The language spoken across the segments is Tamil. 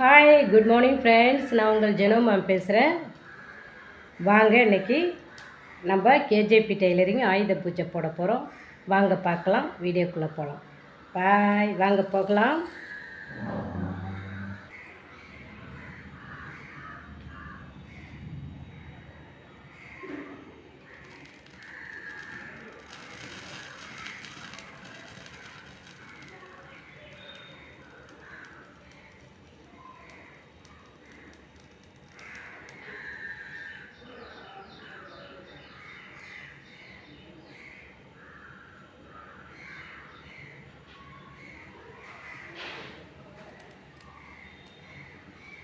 ஹாய் குட் மார்னிங் ஃப்ரெண்ட்ஸ் நான் உங்கள் ஜெனோ மேம் பேசுகிறேன் வாங்க இன்னைக்கு நம்ம கேஜேபி டெய்லரிங் ஆயுத பூஜை போட போகிறோம் வாங்க பார்க்கலாம். வீடியோக்குள்ளே போகலாம் பாய் வாங்க போகலாம்.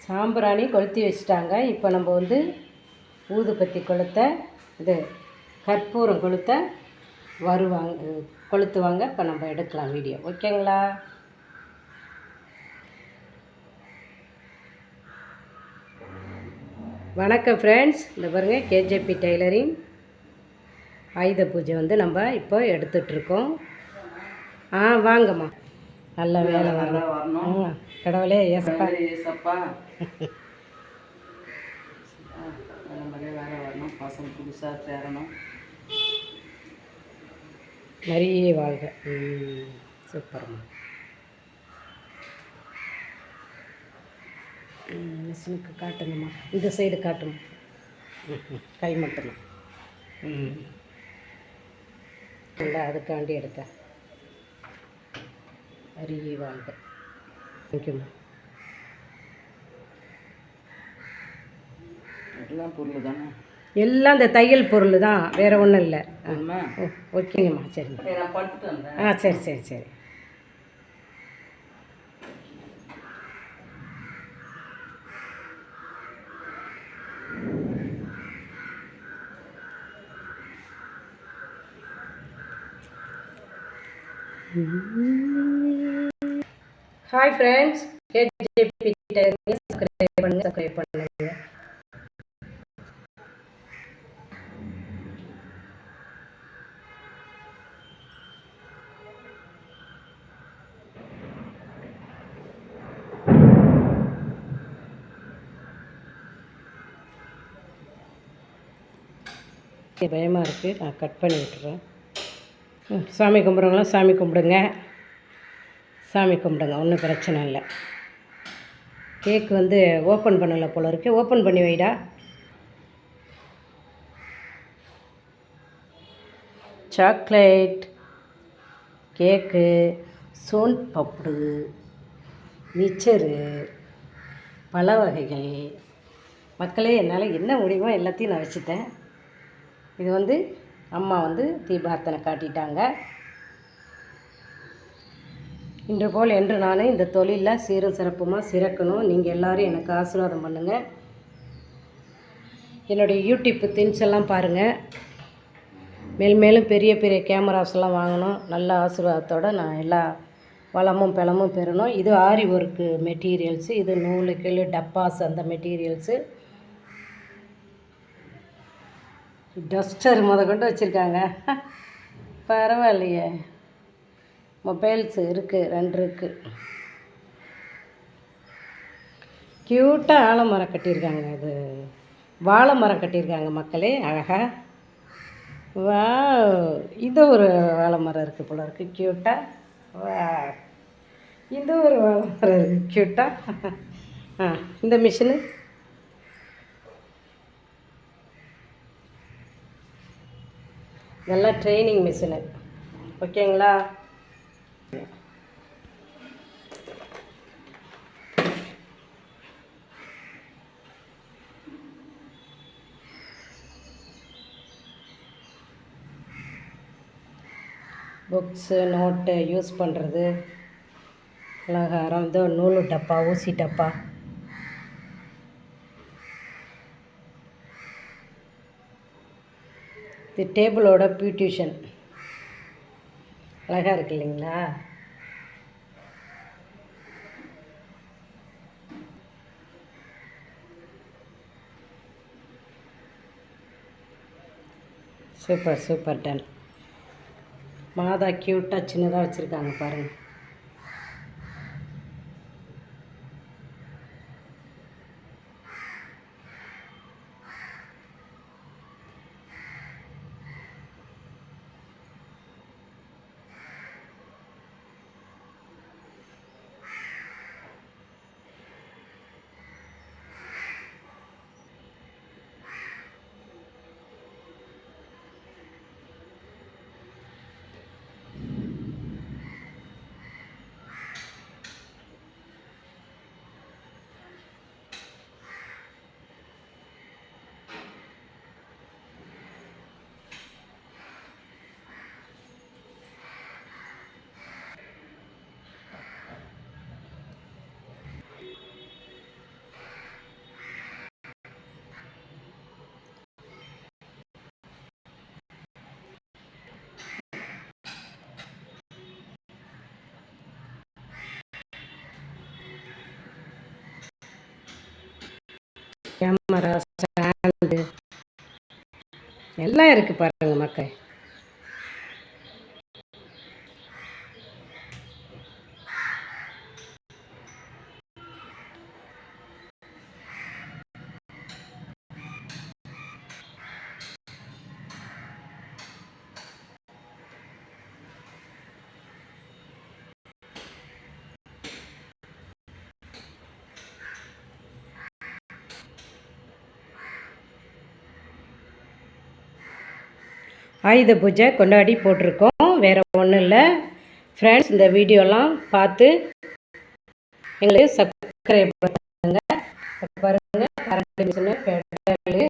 சாம்பிராணி கொளுத்தி வச்சுட்டாங்க. இப்போ நம்ம வந்து ஊதுபத்தி கொளுத்த இது கற்பூரம் கொளுத்த வருவாங்க கொளுத்துவாங்க. இப்போ நம்ம எடுக்கலாம் வீடியோ. ஓகேங்களா? வணக்கம் ஃப்ரெண்ட்ஸ் இந்த பாருங்கள் கேஜேபி டெய்லரிங். ஆயுத பூஜை வந்து நம்ம இப்போ எடுத்துட்ருக்கோம் ஆ வாங்கம்மா. நல்ல வேலை வரணும். வரணும். கடவுளே ஏசப்பா. ஏசப்பா. நல்லபடியாக வேலை வரணும். பசங்க புதுசாக சேரணும். நிறைய வாழ்க. சூப்பர்மா. மிஷினுக்கு காட்டுங்கம்மா. இந்த சைடு காட்டுமா? கை மட்டும்தான் அதுக்காண்டி எடுத்தேன். அரிய வாழ்க. தேங்க்யூம்மா எல்லாம் பொருள் தானே? எல்லாம் இந்த தையல் பொருள் தான் வேறு ஒன்றும் இல்லை. ஆ. ஆமா ஓ ஓகேங்கம்மா சரிங்க சரி, ஆ சரி சரி சரி. Hi friends K J P subscribe பண்ணுங்க சப்ஸ்கிரைப் பண்ணுங்க. பயமாக இருக்குது நான் கட் பண்ணி விட்டுறேன். சாமி கும்பிட்றவங்களாம் சாமி கும்பிடுங்க. சாமி கும்பிடுங்க ஒன்றும் பிரச்சனை இல்லை. கேக் வந்து ஓப்பன் பண்ணலை போல இருக்கு. ஓப்பன் பண்ணி வைடா. சாக்லேட் கேக்கு சோன் பப்புடு மிச்சரு பல வகைகள். மக்களே என்னால் என்ன முடியுமோ எல்லாத்தையும் நான் வச்சுட்டேன். இது வந்து அம்மா வந்து தீபார்த்தனை காட்டிட்டாங்க. இன்று போல் என்று நான் இந்த தொழிலில் சீரும் சிறப்புமாக சிறக்கணும். நீங்கள் எல்லோரும் எனக்கு ஆசீர்வாதம் பண்ணுங்கள் என்னுடைய யூடியூப் திங்ஸ் எல்லாம் பாருங்கள் மேல் மேலும் பெரிய பெரிய கேமராஸ் எல்லாம் வாங்கணும். நல்ல ஆசீர்வாதத்தோடு நான் எல்லா வளமும் பலமும் பெறணும். இது ஆரி ஒர்க்கு மெட்டீரியல்ஸு இது நூலு கிளு டப்பாஸ் அந்த மெட்டீரியல்ஸு. டஸ்டர் முத கொண்டு வச்சுருக்காங்க. பரவாயில்லையே. மொபைல்ஸ் இருக்குது ரெண்டு இருக்குது க்யூட்டாக ஆலமரம் கட்டியிருக்காங்க இது. வாழை மரம் கட்டியிருக்காங்க மக்களே அழகா. வா இது ஒரு வாழை மரம் இருக்குது போல இருக்குது க்யூட்டாக வா இது ஒரு வாழை மரம் இருக்குது க்யூட்டாக ஆ இந்த மிஷினு இதெல்லாம் ட்ரைனிங் மிஷினு ஓகேங்களா புக்ஸு நோட்டு யூஸ் பண்ணுறது அலங்காரம் இதோ நூலு டப்பா ஊசி டப்பா. இது டேபிளோட பியூட்டிஷன். அழகாக இருக்கு இல்லைங்களா? Super super done. மாதா க்யூட்டாக சின்னதாக வச்சுருக்காங்க பாருங்கள் கேமரா ஸ்டாண்டு எல்லாம் இருக்குது பாருங்க மக்கள். ஆயுத பூஜை கொண்டாடி போட்டிருக்கோம். வேறு ஒன்றும் இல்லை. ஃப்ரெண்ட்ஸ் இந்த வீடியோலாம் பார்த்து எங்களுக்கு சப்ஸ்கிரைப் பண்ணுங்க. பாருங்க கரண்ட் மிஷினு பெட்ரோலு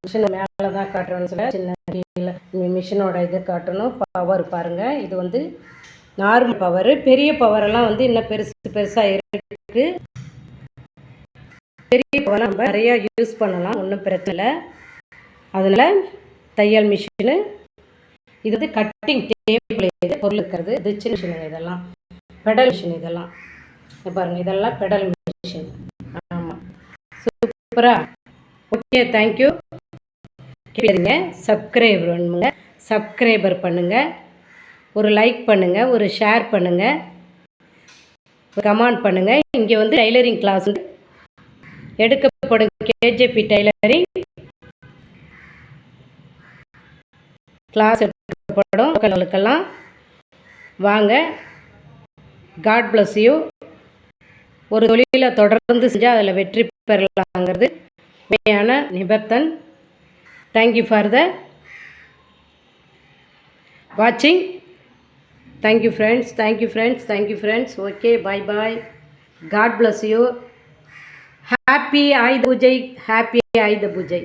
மிஷினை மேலே தான் காட்டுறோம்னு சொல்ல சின்ன மிஷினோட இது காட்டணும். பவர் பாருங்கள் இது வந்து நார்மல் பவர் பெரிய பவரெல்லாம் வந்து இன்னும் பெருசு பெருசாக இருக்குது பெரிய பவர் நம்ம நிறையா யூஸ் பண்ணலாம். ஒன்றும் பிரச்சனை இல்லை. அதனால் தையல் மிஷினு. இது வந்து கட்டிங் டேபிள் இது பொருள் இருக்கிறது. இது சின்ன மிஷினுங்க இதெல்லாம். பெடல் மிஷின் இதெல்லாம். பாருங்கள் இதெல்லாம் பெடல் மிஷின். ஆமாம் சூப்பராக ஓகே தேங்க்யூ கேளுங்க சப்ஸ்கிரைப் பண்ணுங்க. சப்ஸ்கிரைபர் பண்ணுங்கள் ஒரு லைக் பண்ணுங்கள் ஒரு ஷேர் பண்ணுங்கள் கமெண்ட் பண்ணுங்கள் இங்கே வந்து டைலரிங் கிளாஸ் எடுக்கப்படும் கேஜேபி டைலரிங் கிளாஸ் எடுக்கப்படும். மக்களுக்கெல்லாம் வாங்க. காட் பிளஸ் யூ ஒரு தொழிலை தொடர்ந்து செஞ்சால் அதில் வெற்றி பெறலாங்கிறது உண்மையான நிபர்த்தன் தேங்க்யூ ஃபார் த வாட்சிங் thank you friends thank you friends thank you friends okay bye bye god bless you happy Ayudha Puja happy ஆயுத பூஜை